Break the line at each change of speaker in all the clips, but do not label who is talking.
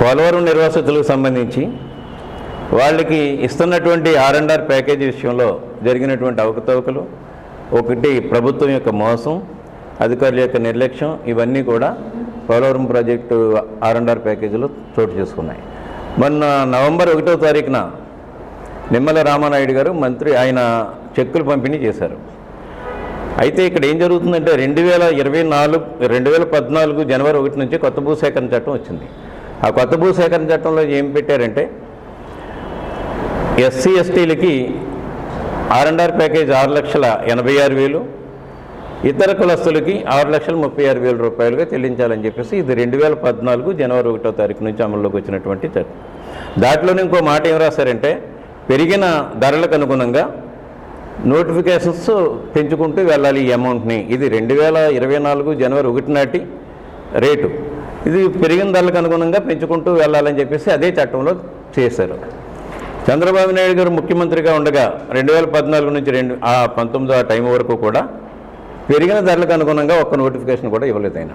పోలవరం నిర్వాసితులకు సంబంధించి వాళ్ళకి ఇస్తున్నటువంటి ఆర్ఎండ్ఆర్ ప్యాకేజీ విషయంలో జరిగినటువంటి అవకతవకలు ఒకటి ప్రభుత్వం యొక్క మోసం అధికారుల యొక్క నిర్లక్ష్యం ఇవన్నీ కూడా పోలవరం ప్రాజెక్టు ఆర్ఎండ్ఆర్ ప్యాకేజీలో చోటు చేసుకున్నాయి. మొన్న నవంబర్ ఒకటో తారీఖున నిమ్మల రామానాయుడు గారు మంత్రి ఆయన చెక్కులు పంపిణీ చేశారు. అయితే ఇక్కడ ఏం జరుగుతుందంటే రెండు వేల ఇరవై నాలుగు రెండు వేల పద్నాలుగు జనవరి ఒకటి నుంచి కొత్త భూసేకరణ చట్టం వచ్చింది. ఆ కొత్త భూసేకరణ చట్టంలో ఏం పెట్టారంటే ఎస్సీ ఎస్టీలకి ఆర్ అండ్ ఆర్ ప్యాకేజ్ ఆరు లక్షల ఎనభై ఆరు వేలు ఇతర కులస్తులకి ఆరు లక్షల ముప్పై ఆరు వేల రూపాయలుగా చెల్లించాలని చెప్పేసి ఇది రెండు వేల పద్నాలుగు జనవరి ఒకటో తారీఖు నుంచి అమల్లోకి వచ్చినటువంటి చట్టం. దాంట్లోనే ఇంకో మాట ఏం రాశారంటే పెరిగిన ధరలకు అనుగుణంగా నోటిఫికేషన్స్ పెంచుకుంటూ వెళ్ళాలి ఈ అమౌంట్ని. ఇది రెండు వేల ఇరవై నాలుగు జనవరి ఒకటి నాటి రేటు. ఇది పెరిగిన ధరలకు అనుగుణంగా పెంచుకుంటూ వెళ్ళాలని చెప్పేసి అదే చట్టంలో చేశారు. చంద్రబాబు నాయుడు గారు ముఖ్యమంత్రిగా ఉండగా రెండు వేల పద్నాలుగు నుంచి రెండు ఆ పంతొమ్మిదో ఆ టైం వరకు కూడా పెరిగిన ధరలకు అనుగుణంగా ఒక్క నోటిఫికేషన్ కూడా ఇవ్వలేదు ఆయన.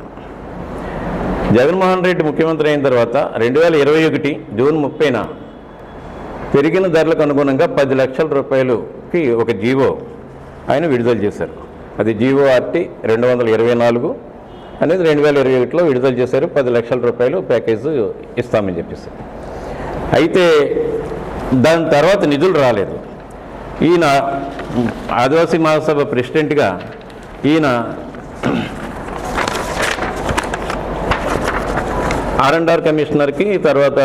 జగన్మోహన్ రెడ్డి ముఖ్యమంత్రి అయిన తర్వాత రెండు వేల ఇరవై ఒకటి జూన్ ముప్పైన పెరిగిన ధరలకు అనుగుణంగా పది లక్షల రూపాయలుకి ఒక జీవో ఆయన విడుదల చేశారు. అది జీవో ఆర్టీ రెండు వందల ఇరవై నాలుగు అనేది రెండు వేల ఇరవై ఒకటిలో విడుదల చేశారు. పది లక్షల రూపాయలు ప్యాకేజ్ ఇస్తామని చెప్పేసి. అయితే దాని తర్వాత నిధులు రాలేదు. ఈయన ఆదివాసీ మహాసభ ప్రెసిడెంట్గా ఈయన ఆర్ అండ్ ఆర్ కమిషనర్కి తర్వాత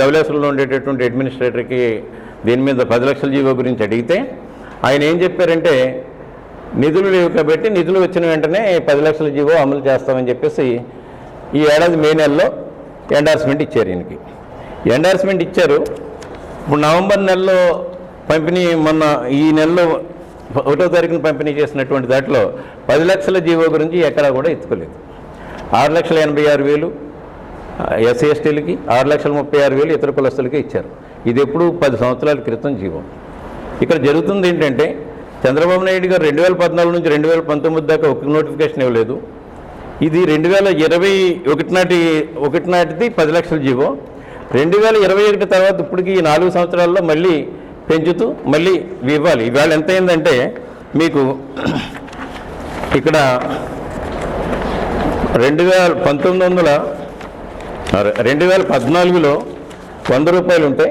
ధవలేశ్వరంలో ఉండేటటువంటి అడ్మినిస్ట్రేటర్కి దీని మీద పది లక్షల జీవో గురించి అడిగితే ఆయన ఏం చెప్పారంటే నిధులు లేవు కాబట్టి నిధులు వచ్చిన వెంటనే పది లక్షల జీవో అమలు చేస్తామని చెప్పేసి ఈ ఏడాది మే నెలలో ఎండార్స్మెంట్ ఇచ్చారు ఈయనకి. ఎండార్స్మెంట్ ఇచ్చారు. ఇప్పుడు నవంబర్ నెలలో పంపిణీ మొన్న ఈ నెలలో ఒకటో తారీఖున పంపిణీ చేసినటువంటి దాంట్లో పది లక్షల జీవో గురించి ఎక్కడా కూడా ఎత్తుకోలేదు. ఆరు లక్షల ఎనభై ఆరు వేలు ఎస్సీ ఎస్టీలకి ఆరు లక్షల ముప్పై ఆరు వేలు ఇతర కులస్తులకి ఇచ్చారు. ఇది ఎప్పుడు పది సంవత్సరాల క్రితం జీవం. ఇక్కడ జరుగుతుంది ఏంటంటే చంద్రబాబు నాయుడు గారు రెండు వేల పద్నాలుగు నుంచి రెండు వేల పంతొమ్మిది దాకా ఒక నోటిఫికేషన్ ఇవ్వలేదు. ఇది రెండు వేల ఇరవై ఒకటి నాటి ఒకటి నాటిది పది లక్షల జీవో. రెండు వేల ఇరవై ఒకటి తర్వాత ఇప్పటికి ఈ నాలుగు సంవత్సరాల్లో మళ్ళీ పెంచుతూ మళ్ళీ ఇవ్వాలి. ఇవాళ ఎంత అయిందంటే మీకు ఇక్కడ రెండు వేల పంతొమ్మిది వందల రెండు వేల పద్నాలుగులో వంద రూపాయలు ఉంటే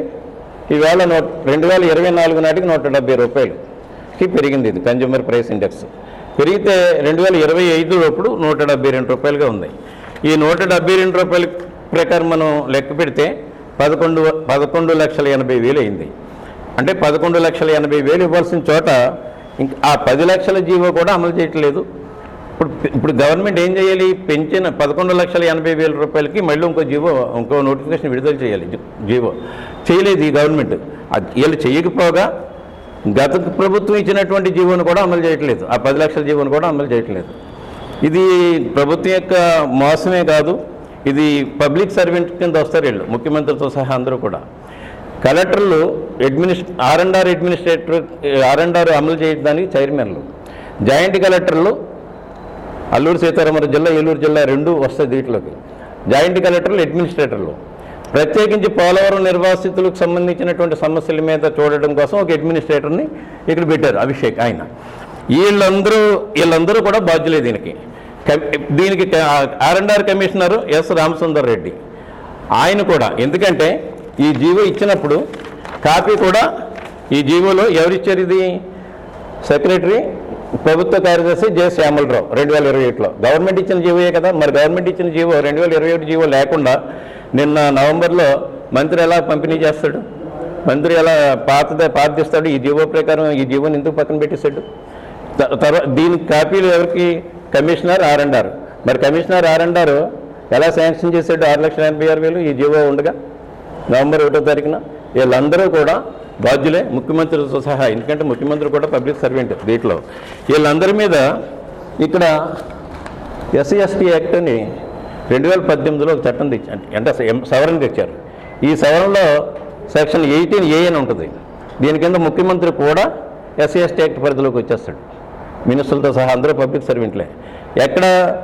ఈవేళ నూట రెండు వేల ఇరవై నాలుగు నాటికి నూట డెబ్బై రూపాయలుకి పెరిగింది ఇది కన్జ్యూమర్ ప్రైస్ ఇండెక్స్ పెరిగితే రెండు వేల ఇరవై ఐదులోప్పుడు నూట డెబ్బై రెండు రూపాయలుగా ఉంది. ఈ నూట డెబ్బై రెండు రూపాయల ప్రకారం మనం లెక్క పెడితే పదకొండు పదకొండు లక్షల ఎనభై వేలు అయింది. అంటే పదకొండు లక్షల ఎనభై వేలు ఇవ్వాల్సిన చోట ఇంక ఆ పది లక్షల జీవో కూడా అమలు చేయట్లేదు. ఇప్పుడు ఇప్పుడు గవర్నమెంట్ ఏం చేయాలి? పెంచిన పదకొండు లక్షల ఎనభై వేల రూపాయలకి మళ్ళీ ఇంకో జీవో ఇంకో నోటిఫికేషన్ విడుదల చేయాలి. జీవో. చేయలేదు ఈ గవర్నమెంట్. వీళ్ళు చేయకపోగా గత ప్రభుత్వం ఇచ్చినటువంటి జీవోను కూడా అమలు చేయట్లేదు. ఆ పది లక్షల జీవోను కూడా అమలు చేయట్లేదు. ఇది ప్రభుత్వం యొక్క మోసమే కాదు ఇది పబ్లిక్ సర్వెంట్ కింద వస్తారు వీళ్ళు ముఖ్యమంత్రితో సహా అందరూ కూడా. కలెక్టర్లు అడ్మినిస్ R and R administrator R and R అమలు చేయడానికి చైర్మన్లు. జాయింట్ కలెక్టర్లు అల్లూరు సీతారామరాజు జిల్లా ఏలూరు జిల్లా రెండు వస్తాయి దీంట్లోకి. జాయింట్ కలెక్టర్లు అడ్మినిస్ట్రేటర్లు. ప్రత్యేకించి పోలవరం నిర్వాసితులకు సంబంధించినటువంటి సమస్యల మీద చూడడం కోసం ఒక అడ్మినిస్ట్రేటర్ని ఇక్కడ పెట్టారు అభిషేక్ ఆయన. వీళ్ళందరూ వీళ్ళందరూ కూడా బాధ్యులే దీనికి. దీనికి R and R commissioner S Ramasundar Reddy. ఆయన కూడా ఎందుకంటే ఈ జీవో ఇచ్చినప్పుడు కాపీ కూడా ఈ జీవోలో ఎవరిచ్చారు ఇది? సెక్రటరీ ప్రభుత్వ కార్యదర్శి జె శ్యామలరావు రెండు వేల ఇరవై ఒకటిలో గవర్నమెంట్ ఇచ్చిన జీవోయే కదా? మరి గవర్నమెంట్ ఇచ్చిన జీవో రెండు వేల ఇరవై ఒకటి జీవో లేకుండా నిన్న నవంబర్లో మంత్రి ఎలా పంపిణీ చేస్తాడు? మంత్రి ఎలా పాతద పాతిస్తాడు ఈ జీవో ప్రకారం ఈ జీవోని ఎందుకు పక్కన పెట్టేశాడు? తర్వాత దీనికి కాపీలు ఎవరికి? కమిషనర్ ఆర్ఎండ్ఆర్ మరి కమిషనర్ ఆర్ఎండ్ఆర్ ఎలా శాంక్షన్ చేశాడు? ఆరు లక్షల ఎనభై ఆరు వేలు ఈ జీవో ఉండగా? నవంబర్ ఒకటో తారీఖున వీళ్ళందరూ కూడా బాధ్యులే ముఖ్యమంత్రితో సహా ఎందుకంటే ముఖ్యమంత్రి కూడా పబ్లిక్ సర్వెంట్ దీంట్లో. వీళ్ళందరి మీద ఇక్కడ ఎస్సీ ఎస్టీ యాక్ట్ అని రెండు వేల పద్దెనిమిదిలో ఒక చట్టం తెచ్చి అంటే ఎం- సవరణ తెచ్చారు. ఈ సవరణలో సెక్షన్ ఎయిటీన్ ఏ అని ఉంటుంది. దీని కింద ముఖ్యమంత్రి కూడా ఎస్సీ ఎస్టీ యాక్ట్ పరిధిలోకి వచ్చేస్తాడు. మినిస్టర్లతో సహా అందరూ పబ్లిక్ సర్వెంట్లే. ఎక్కడ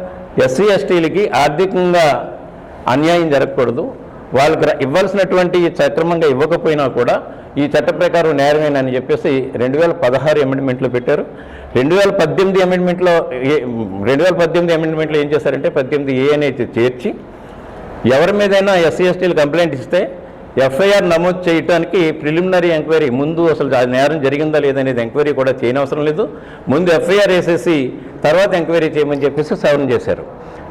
ఎస్సీ ఎస్టీలకి ఆర్థికంగా అన్యాయం జరగకూడదు. వాళ్ళకి ఇవ్వాల్సినటువంటి సక్రమంగా ఇవ్వకపోయినా కూడా ఈ చట్ట ప్రకారం నేరమేనని చెప్పేసి రెండు వేల పదహారు అమెండ్మెంట్లో పెట్టారు. రెండు వేల పద్దెనిమిది అమెండ్మెంట్లో ఏ- రెండు వేల పద్దెనిమిది అమెండ్మెంట్లో ఏం చేశారంటే పద్దెనిమిది ఏ అనేది చేర్చి ఎవరి మీదైనా ఎస్సీ ఎస్టీలు కంప్లైంట్ ఇస్తే ఎఫ్ఐఆర్ నమోదు చేయడానికి ప్రిలిమినరీ ఎంక్వైరీ ముందు అసలు నేరం జరిగిందా లేదనేది ఎంక్వైరీ కూడా చేయనవసరం లేదు. ముందు ఎఫ్ఐఆర్ వేసేసి తర్వాత ఎంక్వైరీ చేయమని చెప్పేసి సవరణ చేశారు.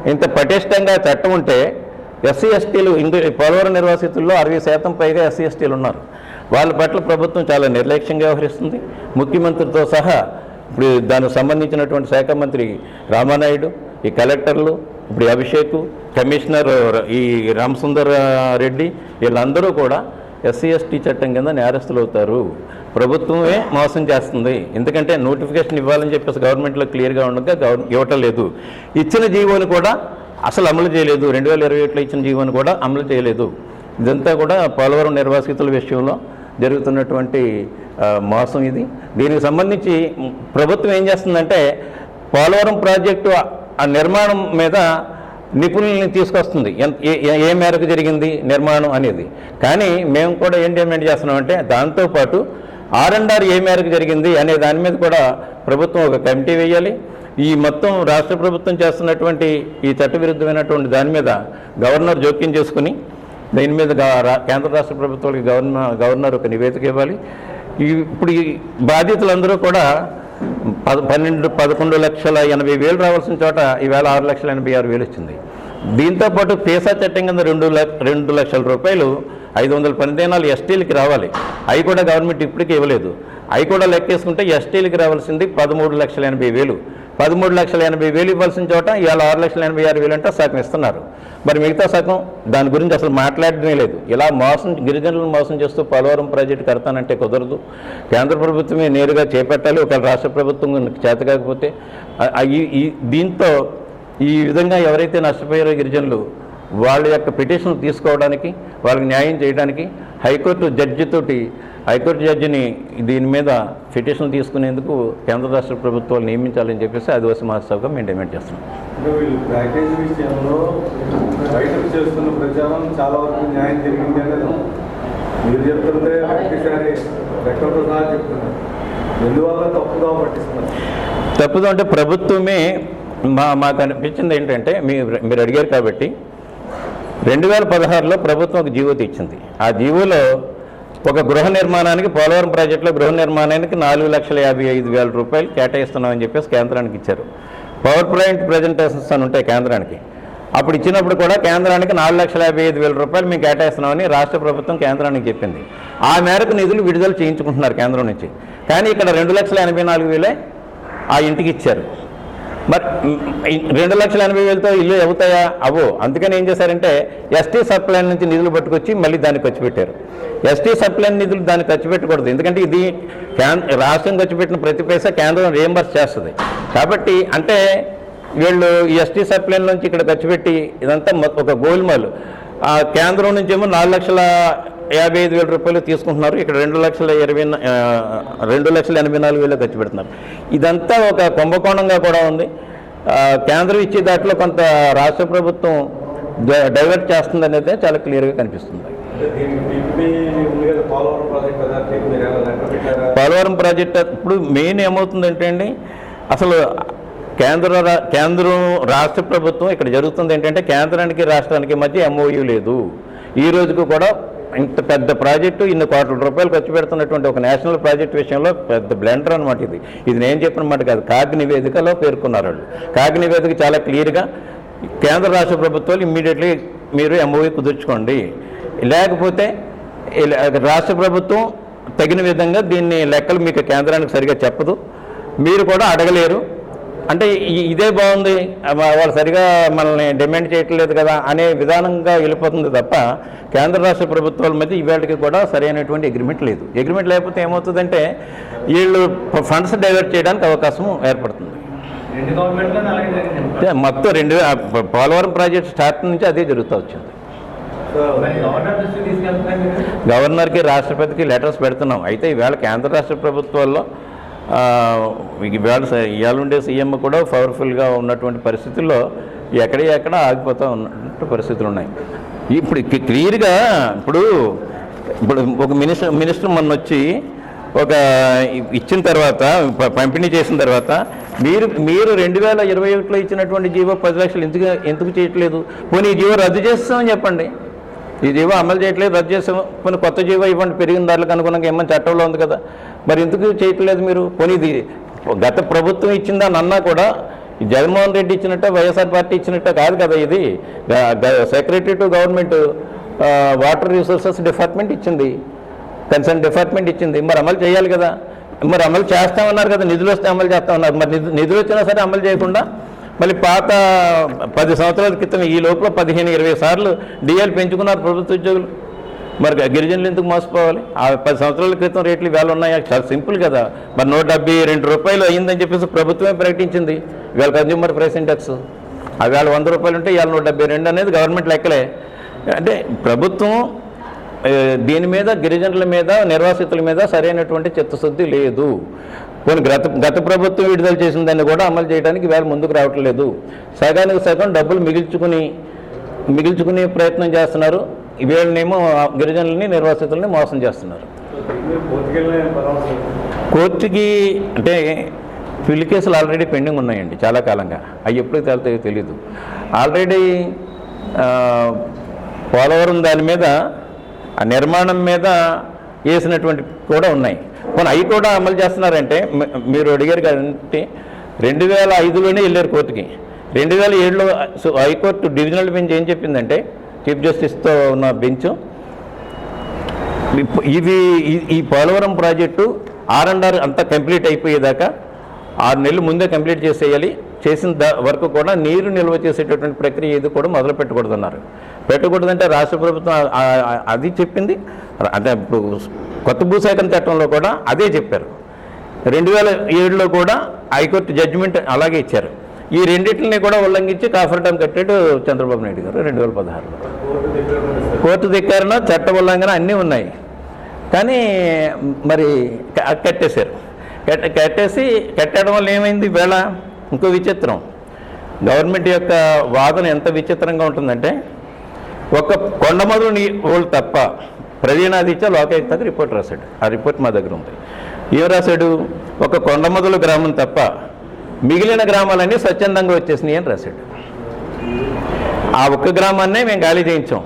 ఇంత పటిష్టంగా చట్టం ఉంటే ఎస్సీ ఎస్టీలు ఇందు పోలవరం నిర్వాసితుల్లో అరవై శాతం పైగా ఎస్సీ ఎస్టీలు ఉన్నారు. వాళ్ళ పట్ల ప్రభుత్వం చాలా నిర్లక్ష్యంగా వ్యవహరిస్తుంది. ముఖ్యమంత్రితో సహా ఇప్పుడు దానికి సంబంధించినటువంటి శాఖ మంత్రి రామానాయుడు ఈ కలెక్టర్లు ఇప్పుడు అభిషేక్ కమిషనర్ ఈ రామసుందర్ రెడ్డి వీళ్ళందరూ కూడా ఎస్సీ ఎస్టీ చట్టం కింద నేరస్తులు అవుతారు ప్రభుత్వమే మోసం చేస్తుంది. ఎందుకంటే నోటిఫికేషన్ ఇవ్వాలని చెప్పేసి గవర్నమెంట్లో క్లియర్గా ఉండగా గవర్ ఇవ్వటం లేదు. ఇచ్చిన జీవోలు కూడా అసలు అమలు చేయలేదు. రెండు వేల ఇరవై ఒకటిలో ఇచ్చిన జీవోని కూడా అమలు చేయలేదు. ఇదంతా కూడా పోలవరం నిర్వాసితుల విషయంలో జరుగుతున్నటువంటి మోసం ఇది. దీనికి సంబంధించి ప్రభుత్వం ఏం చేస్తుందంటే పోలవరం ప్రాజెక్టు ఆ- నిర్మాణం మీద నిపుణుల్ని తీసుకొస్తుంది. ఎంత- ఏ- ఏ మేరకు జరిగింది నిర్మాణం అనేది. కానీ మేము కూడా ఏం డిమాండ్ చేస్తున్నామంటే దాంతోపాటు ఆర్ అండ్ ఆర్ ఏ మేరకు జరిగింది అనే దాని మీద కూడా ప్రభుత్వం ఒక కమిటీ వేయాలి. ఈ మొత్తం రాష్ట్ర ప్రభుత్వం చేస్తున్నటువంటి ఈ చట్టవిరుద్ధమైనటువంటి దాని మీద గవర్నర్ జోక్యం చేసుకుని దీని మీద రా- కేంద్ర రాష్ట్ర ప్రభుత్వాలకి గవర్నర్ గవర్నర్ ఒక నివేదిక ఇవ్వాలి. ఇప్పుడు ఈ బాధితులందరూ కూడా పద పన్నెండు పదకొండు లక్షల ఎనభై వేలు రావాల్సిన చోట ఈవేళ ఆరు లక్షల ఎనభై ఆరు వేలు వచ్చింది. దీంతో పాటు పేసా చట్టం కింద రెండు లక్ష రెండు లక్షల రూపాయలు ఐదు వందల పనిదినాలు ఎస్టీలకి రావాలి. అవి కూడా గవర్నమెంట్ ఇప్పటికీ ఇవ్వలేదు. అవి కూడా లెక్కేసుకుంటే ఎస్టీలకి రావాల్సింది పదమూడు లక్షల ఎనభై వేలు. పదమూడు లక్షల ఎనభై వేలు ఇవ్వాల్సిన చోట ఇవాళ ఆరు లక్షల ఎనభై ఆరు వేలు అంటే సగం ఇస్తున్నారు. మరి మిగతా సగం దాని గురించి అసలు మాట్లాడమే లేదు. ఇలా మోసం గిరిజనులను మోసం చేస్తూ పోలవరం ప్రాజెక్టు కడతానంటే కుదరదు. కేంద్ర ప్రభుత్వమే నేరుగా చేపట్టాలి. ఒకవేళ రాష్ట్ర ప్రభుత్వం చేత కాకపోతే ఈ దీంతో ఈ విధంగా ఎవరైతే నష్టపోయారో గిరిజనులు వాళ్ళ యొక్క పిటిషన్ తీసుకోవడానికి వాళ్ళకి న్యాయం చేయడానికి హైకోర్టు జడ్జితోటి హైకోర్టు జడ్జిని దీని మీద పిటిషన్ తీసుకునేందుకు కేంద్ర రాష్ట్ర ప్రభుత్వాలు నియమించాలని చెప్పేసి ఆదివాసీ మహాసభగా మేము డిమాండ్ చేస్తున్నాం.
చేస్తున్న ప్రచారం చాలా వరకు న్యాయం జరిగింది అనేది మీరు చెప్తుంటే ప్రతిసారి లెక్కలతో సహా చెప్తున్నారు. ఎందువల్ల తప్పుగా పట్టిస్తున్నారు?
తప్పుదో అంటే ప్రభుత్వమే మా మాకు అనిపించింది ఏంటంటే మీరు మీరు అడిగారు కాబట్టి రెండు వేల పదహారులో ప్రభుత్వం ఒక జీవో తెచ్చింది ఆ జీవోలో ఒక గృహ నిర్మాణానికి పోలవరం ప్రాజెక్టులో గృహ నిర్మాణానికి నాలుగు లక్షల యాభై ఐదు వేల రూపాయలు కేటాయిస్తున్నామని చెప్పేసి కేంద్రానికి ఇచ్చారు. పవర్ పాయింట్ ప్రజెంటేషన్స్ అని ఉంటాయి కేంద్రానికి. అప్పుడు ఇచ్చినప్పుడు కూడా కేంద్రానికి నాలుగు లక్షల యాభై ఐదు వేల రూపాయలు మేము కేటాయిస్తున్నామని రాష్ట్ర ప్రభుత్వం కేంద్రానికి చెప్పింది. ఆ మేరకు నిధులు విడుదల చేయించుకుంటున్నారు కేంద్రం నుంచి. కానీ ఇక్కడ రెండు లక్షల ఎనభై నాలుగు వేలే ఆ ఇంటికి ఇచ్చారు. మరి రెండు లక్షల ఎనభై వేలతో ఇల్లు అవుతాయా? అవు అందుకని ఏం చేశారంటే ఎస్టీ సప్లైన్ నుంచి నిధులు పట్టుకొచ్చి మళ్ళీ దాన్ని ఖర్చు పెట్టారు. ఎస్టీ సప్లైన్ నిధులు దాన్ని ఖర్చు పెట్టకూడదు. ఎందుకంటే ఇది రాష్ట్రం ఖర్చు పెట్టిన ప్రతి పైసా కేంద్రం రియంబర్స్ చేస్తుంది. కాబట్టి అంటే వీళ్ళు ఈ ఎస్టీ సప్లైన్ నుంచి ఇక్కడ ఖర్చు పెట్టి ఇదంతా ఒక గోల్మాలు. ఆ కేంద్రం నుంచి ఏమో నాలుగు లక్షల యాభై ఐదు వేల రూపాయలు తీసుకుంటున్నారు. ఇక్కడ రెండు లక్షల ఇరవై రెండు లక్షల ఎనభై నాలుగు వేలు ఖర్చు పెడుతున్నారు. ఇదంతా ఒక కుంభకోణంగా కూడా ఉంది. కేంద్రం ఇచ్చే దాంట్లో కొంత రాష్ట్ర ప్రభుత్వం డైవర్ట్ చేస్తుంది అనేది చాలా క్లియర్గా కనిపిస్తుంది.
పోలవరం ప్రాజెక్ట్
ఇప్పుడు మెయిన్ ఏమవుతుందంటే అండి అసలు కేంద్ర రా- కేంద్రం రాష్ట్ర ప్రభుత్వం ఇక్కడ జరుగుతుంది ఏంటంటే కేంద్రానికి రాష్ట్రానికి మధ్య ఎంఓయూ లేదు. ఈ రోజుకు కూడా ఇంత పెద్ద ప్రాజెక్టు ఇన్ని కోట్ల రూపాయలు ఖర్చు పెడుతున్నటువంటి ఒక నేషనల్ ప్రాజెక్ట్ విషయంలో పెద్ద బ్లెండర్ అనమాట ఇది. ఇది నేను చెప్పిన మాట కాదు. కాగ్ నివేదికలో పేర్కొన్నారు వాళ్ళు. కాగ్ నివేదిక చాలా క్లియర్గా కేంద్ర రాష్ట్ర ప్రభుత్వాలు ఇమ్మీడియట్లీ మీరు ఎంఓవి కుదుర్చుకోండి. లేకపోతే రాష్ట్ర ప్రభుత్వం తగిన విధంగా దీన్ని లెక్కలు మీకు కేంద్రానికి సరిగా చెప్పదు. మీరు కూడా అడగలేరు. అంటే ఇదే బాగుంది. వాళ్ళు సరిగా మనల్ని డిమాండ్ చేయట్లేదు కదా అనే విధానంగా వెళ్ళిపోతుంది తప్ప కేంద్ర రాష్ట్ర ప్రభుత్వాల మధ్య ఇవాళకి కూడా సరైనటువంటి అగ్రిమెంట్ లేదు. అగ్రిమెంట్ లేకపోతే ఏమవుతుందంటే వీళ్ళు ఫండ్స్ డైవర్ట్ చేయడానికి అవకాశం ఏర్పడుతుంది. మొత్తం రెండు పోలవరం ప్రాజెక్ట్ స్టార్ట్ నుంచి అదే జరుగుతూ వచ్చింది. గవర్నర్కి రాష్ట్రపతికి లెటర్స్ పెడుతున్నాం. అయితే ఈవేళ కేంద్ర రాష్ట్ర ప్రభుత్వాల్లో ఇవాళ ఇవాళుండే సీఎం కూడా పవర్ఫుల్గా ఉన్నటువంటి పరిస్థితుల్లో ఎక్కడ ఎక్కడ ఆగిపోతూ ఉన్నటువంటి పరిస్థితులు ఉన్నాయి ఇప్పుడు క్లియర్గా ఇప్పుడు ఇప్పుడు ఒక మినిస్టర్ మినిస్టర్ మొన్న వచ్చి ఒక ఇచ్చిన తర్వాత ప- పంపిణీ చేసిన తర్వాత మీరు మీరు రెండు వేల ఇరవై ఒకటిలో ఇచ్చినటువంటి జీవో పది లక్షలు ఎందుకు ఎందుకు చేయట్లేదు? పోనీ ఈ జీవో రద్దు చేస్తామని చెప్పండి. ఇదేవో అమలు చేయట్లేదు రద్దు చేస్తాము కొన్ని కొత్త జీవో ఇవ్వండి పెరిగిన దాంట్లో అనుకున్నాక ఏమైనా చట్టంలో ఉంది కదా. మరి ఎందుకు చేయట్లేదు మీరు? పోనీ ఇది గత ప్రభుత్వం ఇచ్చిందని అన్నా కూడా జగన్మోహన్ రెడ్డి ఇచ్చినట్ట వైఎస్ఆర్ పార్టీ ఇచ్చినట్ట కాదు కదా ఇది. Secretary to government water resources department ఇచ్చింది. కన్సర్న్ డిపార్ట్మెంట్ ఇచ్చింది. మరి అమలు చేయాలి కదా. మరి అమలు చేస్తామన్నారు కదా నిధులు వస్తే అమలు చేస్తామన్నారు. మరి నిధులు వచ్చినా సరే అమలు చేయకుండా మళ్ళీ పాత పది సంవత్సరాల క్రితం ఈ లోపల పదిహేను ఇరవై సార్లు డిఎల్ పెంచుకున్నారు ప్రభుత్వ ఉద్యోగులు. మరి గిరిజనులు ఎందుకు మోసపోవాలి? ఆ పది సంవత్సరాల క్రితం రేట్లు వేలు ఉన్నాయా? చాలా సింపుల్ కదా. మరి నూట డెబ్బై రెండు రూపాయలు అయ్యిందని చెప్పేసి ప్రభుత్వమే ప్రకటించింది. ఇవాళ కన్జ్యూమర్ ప్రైస్ ఇండెక్స్. ఆ వేళ వంద రూపాయలు ఉంటే ఇవాళ నూట డెబ్బై రెండు అనేది గవర్నమెంట్ లెక్కలే. అంటే ప్రభుత్వం దీని మీద గిరిజనుల మీద నిర్వాసితుల మీద సరైనటువంటి చిత్తశుద్ధి లేదు. కొన్ని గత గత ప్రభుత్వం విడుదల చేసిన దాన్ని కూడా అమలు చేయడానికి వేళ ముందుకు రావట్లేదు. సగానికి సగం డబ్బులు మిగిల్చుకుని మిగిల్చుకునే ప్రయత్నం చేస్తున్నారు. వీళ్ళనేమో గిరిజనులని నిర్వాసితులని మోసం చేస్తున్నారు. కోర్టుకి అంటే పిల్లి కేసులు ఆల్రెడీ పెండింగ్ ఉన్నాయండి చాలా కాలంగా. అవి ఎప్పుడు తేలుతాయో తెలీదు. ఆల్రెడీ పోలవరం దాని మీద ఆ నిర్మాణం మీద వేసినటువంటి కూడా ఉన్నాయి. మన అవి కూడా అమలు చేస్తున్నారంటే మీరు అడిగారు కదంటే రెండు వేల ఐదులోనే వెళ్ళారు కోర్టుకి. రెండు వేల ఏడులో సో హైకోర్టు డివిజనల్ బెంచ్ ఏం చెప్పిందంటే చీఫ్ జస్టిస్తో ఉన్న బెంచ్ ఇప్పు- ఇది ఈ- Polavaram project R and R అంతా కంప్లీట్ అయిపోయేదాకా ఆరు నెలలు ముందే కంప్లీట్ చేసేయాలి. చేసిన వరకు కూడా నీరు నిల్వ చేసేటటువంటి ప్రక్రియ ఏది కూడా మొదలు పెట్టకూడదన్నారు పెట్టకూడదంటే రాష్ట్ర ప్రభుత్వం అది చెప్పింది. అంటే ఇప్పుడు కొత్త భూసేకరణ చట్టంలో కూడా అదే చెప్పారు. రెండు వేల ఏడులో కూడా హైకోర్టు జడ్జిమెంట్ అలాగే ఇచ్చారు. ఈ రెండింటిని కూడా ఉల్లంఘించి కాఫర్ డ్యామ్ కట్టాడు చంద్రబాబు నాయుడు గారు రెండు వేల పదహారులో.
కోర్టు
ధిక్కారణ చట్ట ఉల్లంఘన అన్నీ ఉన్నాయి. కానీ మరి కట్టేశారు. కట్టేసి కట్టడం వల్ల ఏమైంది? వేళ ఇంకో విచిత్రం. గవర్నమెంట్ యొక్క వాదన ఎంత విచిత్రంగా ఉంటుందంటే ఒక కొండమదులు నీ వాళ్ళు తప్ప ప్రవీణాదిత్య లోకాయుక్తకు రిపోర్ట్ రాశాడు. ఆ రిపోర్ట్ మా దగ్గర ఉంది. ఏం రాశాడు? ఒక కొండమొదలు గ్రామం తప్ప మిగిలిన గ్రామాలన్నీ స్వచ్ఛందంగా వచ్చేసినాయి అని రాశాడు. ఆ ఒక్క గ్రామాన్నే మేము ఖాళీ చేయించాం.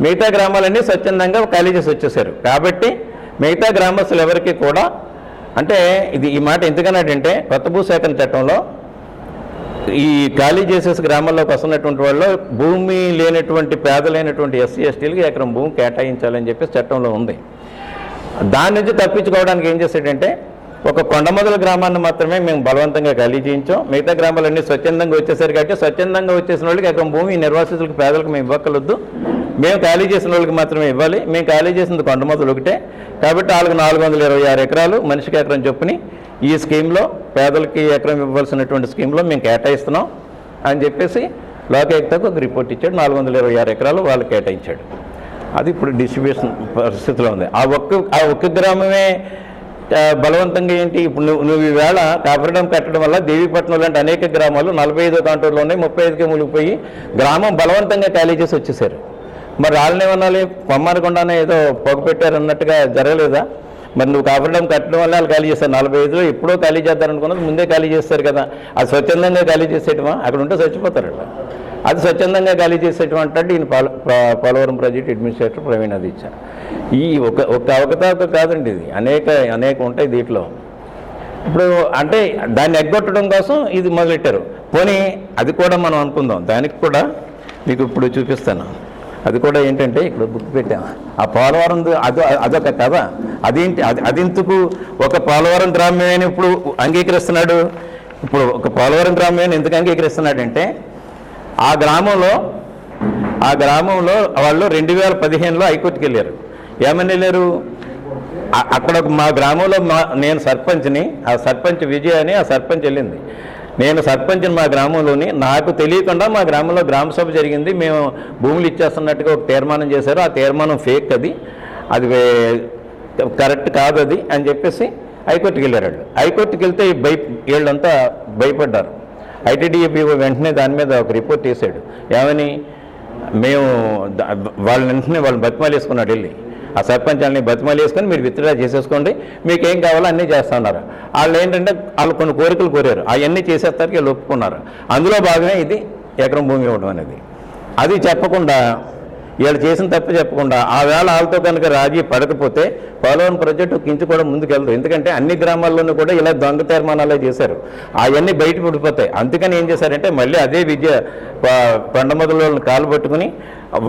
మిగతా గ్రామాలన్నీ స్వచ్ఛందంగా ఖాళీ చేసి వచ్చేసారు. కాబట్టి మిగతా గ్రామస్తులు ఎవరికి కూడా అంటే ఇది ఈ మాట ఎందుకన్నాడంటే కొత్త భూసేకరణ చట్టంలో ఈ ఖాళీ చేసేసి గ్రామాల్లోకి వస్తున్నటువంటి వాళ్ళు భూమి లేనటువంటి పేదలైనటువంటి ఎస్సీ ఎస్టీలకి ఎకరం భూమి కేటాయించాలని చెప్పేసి చట్టంలో ఉంది. దాని నుంచి తప్పించుకోవడానికి ఏం చేశాడంటే ఒక కొండమొదల గ్రామాన్ని మాత్రమే మేము బలవంతంగా ఖాళీ చేయించాం. మిగతా గ్రామాలన్నీ స్వచ్ఛందంగా వచ్చేసారు కాబట్టి స్వచ్ఛందంగా వచ్చేసిన వాళ్ళకి ఎకరం భూమి నిర్వాసితులకు పేదలకు మేము ఇవ్వకలొద్దు మేము ఖాళీ చేసిన వాళ్ళకి మాత్రమే ఇవ్వాలి. మేము ఖాళీ చేసింది కొండమొదలు ఒకటే. కాబట్టి వాళ్ళకి నాలుగు వందల ఇరవై ఆరు ఎకరాలు మనిషికి ఎకరం చొప్పుని ఈ స్కీమ్లో పేదలకి ఎకరం ఇవ్వాల్సినటువంటి స్కీమ్లో మేము కేటాయిస్తున్నాం అని చెప్పేసి లోకాయుక్తకు ఒక రిపోర్ట్ ఇచ్చాడు. నాలుగు వందల ఇరవై ఆరు ఎకరాలు వాళ్ళు కేటాయించాడు. అది ఇప్పుడు డిస్ట్రిబ్యూషన్ పరిస్థితిలో ఉంది. ఆ ఒక్క ఆ ఒక్క గ్రామమే బలవంతంగా ఏంటి? ఇప్పుడు నువ్వు నువ్వు ఈవేళ కాపరడం కట్టడం వల్ల దేవీపట్నం లాంటి అనేక గ్రామాలు నలభై ఐదో కాంటూర్లో ఉన్నాయి. ముప్పై ఐదుకే మునిగిపోయి గ్రామం బలవంతంగా ఖాళీ చేసి వచ్చేసారు. మరి వాళ్ళని ఏమన్నాలి? పొమ్మనకుండానే ఏదో పొగ పెట్టారు అన్నట్టుగా జరగలేదా? మరి నువ్వు కాపరడం కట్టడం వల్ల వాళ్ళు ఖాళీ చేస్తారు. నలభై ఐదులో ఎప్పుడో ఖాళీ చేద్దారనుకున్నది ముందే ఖాళీ చేస్తారు కదా. అది స్వచ్ఛందంగా ఖాళీ చేసేటమా అక్కడ ఉంటే చచ్చిపోతారు అట్లా అది స్వచ్ఛందంగా ఖాళీ చేసేటం అంటే ఈయన పోలవరం ప్రాజెక్ట్ అడ్మినిస్ట్రేటర్ ప్రవీణ్ అది ఇచ్చారు. ఈ ఒక ఒక అవకతవక కాదండి ఇది. అనేక అనేక ఉంటాయి దీంట్లో. ఇప్పుడు అంటే దాన్ని ఎగ్గొట్టడం కోసం ఇది మొదలెట్టారు. పోనీ అది కూడా మనం అనుకుందాం. దానికి కూడా మీకు ఇప్పుడు చూపిస్తాను. అది కూడా ఏంటంటే ఇక్కడ బుక్ పెట్టాము ఆ పోలవరం అది అదొక కథ. అదేంటి అది అదెందుకు ఒక పోలవరం గ్రామ్యమైన ఇప్పుడు అంగీకరిస్తున్నాడు? ఇప్పుడు ఒక పోలవరం గ్రామ్యమైన ఎందుకు అంగీకరిస్తున్నాడంటే ఆ గ్రామంలో ఆ గ్రామంలో వాళ్ళు రెండు వేల పదిహేనులో హైకోర్టుకి వెళ్ళారు. ఏమని వెళ్ళారు? అక్కడ మా గ్రామంలో మా నేను సర్పంచ్ని ఆ సర్పంచ్ విజయ్ అని ఆ సర్పంచ్ వెళ్ళింది. నేను సర్పంచ్ని మా గ్రామంలోని నాకు తెలియకుండా మా గ్రామంలో గ్రామ సభ జరిగింది. మేము భూములు ఇచ్చేస్తున్నట్టుగా ఒక తీర్మానం చేశారు. ఆ తీర్మానం ఫేక్ అది. అది కరెక్ట్ కాదు అది అని చెప్పేసి హైకోర్టుకి వెళ్ళారు వాళ్ళు. హైకోర్టుకి వెళ్తే ఈ భయ వీళ్ళంతా భయపడ్డారు. ఐటీడీఏపీఓ వెంటనే దాని మీద ఒక రిపోర్ట్ వేసాడు ఏమని? మేము వాళ్ళ వెంటనే వాళ్ళు బతిమాలు వేసుకున్నాడు వెళ్ళి. ఆ సర్పంచ్ బతిమాలు వేసుకొని మీరు విత్డ్రా చేసేసుకోండి. మీకు ఏం కావాలో అన్నీ చేస్తున్నారు. వాళ్ళు ఏంటంటే వాళ్ళు కొన్ని కోరికలు కోరారు. అవన్నీ చేసేస్తారు వీళ్ళు ఒప్పుకున్నారు. అందులో భాగమే ఇది ఎకరం భూమి ఇవ్వడం అనేది. అది చెప్పకుండా వీళ్ళు చేసిన తప్పు చెప్పకుండా ఆ వేళ వాళ్ళతో కనుక రాజీ పడకపోతే పోలవరం ప్రాజెక్టు కించి కూడా ముందుకెళ్తారు ఎందుకంటే అన్ని గ్రామాల్లోనూ కూడా ఇలా దొంగ తీర్మానాలే చేశారు. అవన్నీ బయట పడిపోతాయి. అందుకని ఏం చేశారంటే మళ్ళీ అదే విద్య కొండమొదల వాళ్ళని కాలు పట్టుకుని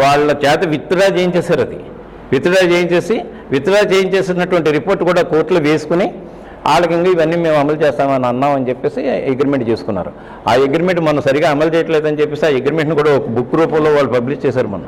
వాళ్ళ చేత విత్డ్రా చేయించేశారు అది. విత్డ్రా చేయించేసి విత్డ్రా చేయించేసినటువంటి రిపోర్ట్ కూడా కోర్టులో వేసుకుని వాళ్ళకి ఇంకా ఇవన్నీ మేము అమలు చేస్తామని అన్నామని చెప్పేసి అగ్రిమెంట్ చేసుకున్నారు. ఆ అగ్రిమెంట్ మనం సరిగా అమలు చేయట్లేదని చెప్పేసి ఆ అగ్రిమెంట్ని కూడా ఒక బుక్ రూపంలో వాళ్ళు పబ్లిష్ చేశారు మొన్న.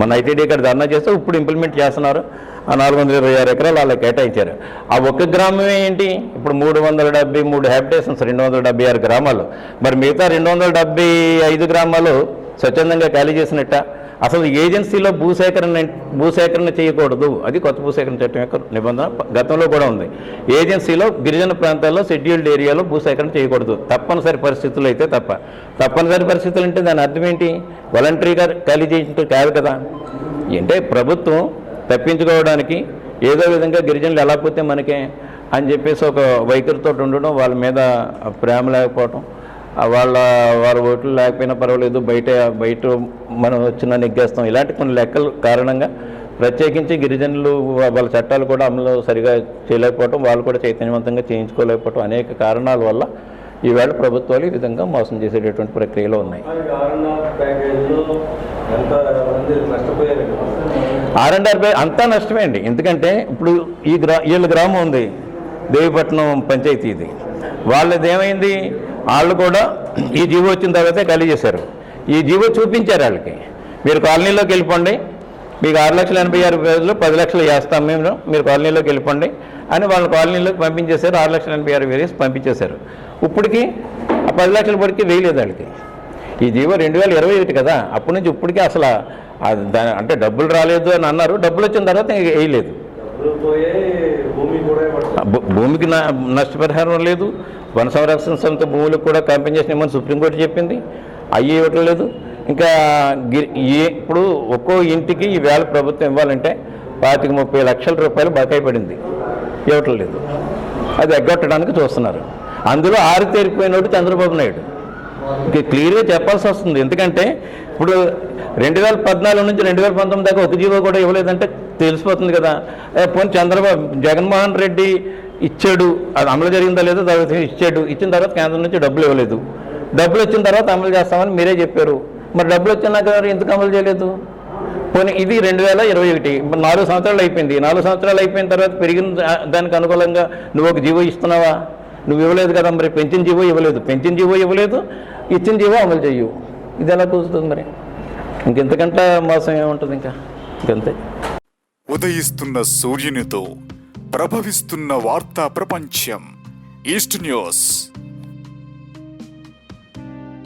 మన ఐటీడీ ఇక్కడ ధర్నా చేస్తే ఇప్పుడు ఇంప్లిమెంట్ చేస్తున్నారు. ఆ నాలుగు వందల ఇరవై ఆరు ఎకరాలు వాళ్ళకి కేటాయించారు. ఆ ఒక్క గ్రామమే ఏంటి? ఇప్పుడు మూడు వందల డెబ్బై మూడు హ్యాబిటేషన్స్ రెండు వందల డెబ్బై ఆరు గ్రామాలు. మరి మిగతా రెండు వందల డెబ్బై ఐదు గ్రామాలు స్వచ్ఛందంగా ఖాళీ చేసినట్ట? అసలు ఏజెన్సీలో భూసేకరణ భూసేకరణ చేయకూడదు. అది కొత్త భూసేకరణ చట్టం యొక్క నిబంధన గతంలో కూడా ఉంది. ఏజెన్సీలో గిరిజన ప్రాంతాల్లో షెడ్యూల్డ్ ఏరియాలో భూసేకరణ చేయకూడదు. తప్పనిసరి పరిస్థితులు అయితే తప్ప. తప్పనిసరి పరిస్థితులు అంటే దాని అర్థం ఏంటి? వాలంటరీగా ఖాళీ చేసినట్టు కాదు కదా. అంటే ప్రభుత్వం తప్పించుకోవడానికి ఏదో విధంగా గిరిజనులు ఎలా పోతే మనకే అని చెప్పేసి ఒక వైఖరితో ఉండడం వాళ్ళ మీద ప్రేమ లేకపోవటం వాళ్ళ వారి ఓట్లు లేకపోయినా పర్వాలేదు బయట బయట మనం వచ్చిన నెగ్గేస్తాం. ఇలాంటి కొన్ని లెక్కల కారణంగా ప్రత్యేకించి గిరిజనులు వాళ్ళ చట్టాలు కూడా అమలు సరిగా చేయలేకపోవటం వాళ్ళు కూడా చైతన్యవంతంగా చేయించుకోలేకపోవటం అనేక కారణాల వల్ల ఈవేళ ప్రభుత్వాలు ఈ విధంగా మోసం చేసేటటువంటి ప్రక్రియలో ఉన్నాయి. ఆర్ అండ్ ఆర్ అంతా నష్టమే అండి. ఎందుకంటే ఇప్పుడు ఈ గ్రా వీళ్ళ గ్రామం ఉంది దేవిపట్నం పంచాయతీ ఇది. వాళ్ళది ఏమైంది వాళ్ళు కూడా ఈ జీవో వచ్చిన తర్వాతే ఖాళీ చేశారు. ఈ జీవో చూపించారు వాళ్ళకి. మీరు కాలనీలోకి వెళ్ళిపోండి. మీకు ఆరు లక్షల ఎనభై ఆరు వేలు పది లక్షలు వేస్తాం మేము. మీరు కాలనీలోకి వెళ్ళిపోండి అని వాళ్ళ కాలనీలోకి పంపించేశారు. ఆరు లక్షల ఎనభై ఆరు వేలు పంపించేశారు. ఇప్పటికి ఆ పది లక్షల పడికి వేయలేదు వాళ్ళకి. ఈ జీవో రెండు వేల ఇరవై ఒకటి కదా. అప్పటి నుంచి ఇప్పటికీ అసలు అంటే డబ్బులు రాలేదు అని అన్నారు. డబ్బులు వచ్చిన తర్వాత ఇంకా వేయలేదు. భూమికి నష్టపరిహారం లేదు. వన సంరక్షణ సంస్థ భూములకు కూడా కాంపెన్సేషన్ ఇవ్వమని సుప్రీంకోర్టు చెప్పింది. అవి ఇవ్వటం లేదు. ఇంకా గి- ఇప్పుడు ఒక్కో ఇంటికి ఈ వేళ ప్రభుత్వం ఇవ్వాలంటే పాతిక ముప్పై లక్షల రూపాయలు బకాయి పడింది. ఇవ్వటం లేదు. అది ఎగ్గొట్టడానికి చూస్తున్నారు. అందులో ఆరు తేరిపోయినోడు చంద్రబాబు నాయుడు. క్లియర్గా చెప్పాల్సి వస్తుంది. ఎందుకంటే ఇప్పుడు రెండు వేల పద్నాలుగు నుంచి రెండు వేల పంతొమ్మిది దాకా ఒక జీవో కూడా ఇవ్వలేదంటే తెలిసిపోతుంది కదా. పోనీ చంద్రబాబు జగన్మోహన్ రెడ్డి ఇచ్చాడు అది అమలు జరిగిందా లేదో తర్వాత ఇచ్చాడు. ఇచ్చిన తర్వాత కేంద్రం నుంచి డబ్బులు ఇవ్వలేదు. డబ్బులు వచ్చిన తర్వాత అమలు చేస్తామని మీరే చెప్పారు. మరి డబ్బులు వచ్చినాక ఎందుకు అమలు చేయలేదు? పోనీ ఇది రెండు వేల ఇరవై ఒకటి నాలుగు సంవత్సరాలు అయిపోయింది. నాలుగు సంవత్సరాలు అయిపోయిన తర్వాత పెరిగిన దానికి అనుకూలంగా నువ్వు ఒక జీవో ఇస్తున్నావా? నువ్వు ఇవ్వలేదు కదా మరి పెంచిన జీవో ఇవ్వలేదు. పెంచిన జీవో ఇవ్వలేదు ఇచ్చిన జీవో అమలు చెయ్యు ఇది ఎలా కుదురుతుంది మరి? ఇంకెంతకంటే మోసం ఏముంటుంది ఇంకా? ఇంకంతే.
ఉదయిస్తున్న సూర్యునితో ప్రభవిస్తున్న వార్తా ప్రపంచం ఈస్ట్ న్యూస్.